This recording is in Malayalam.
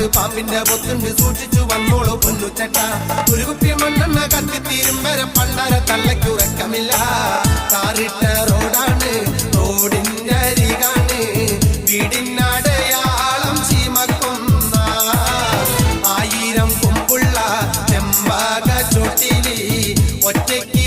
കാലത്ത് പാമ്പിന്റെ പൊത്തുണ്ട് സൂക്ഷിച്ചു വന്നോളൂ പൊന്നുച്ചട്ട ഒരു കുപ്പി മണ്ണെണ്ണ കത്തിത്തീരും വരെ പണ്ടര തള്ളയ്ക്കുറക്കമില്ല. കാറിട്ട റോഡാണ് റോഡിന്റെ അരികാണ്. വീടിനടയാളം ചീമക്കുന്ന ആയിരം കുമ്പുള്ള ചെമ്പാക ചോട്ടിലി ഒറ്റയ്ക്ക്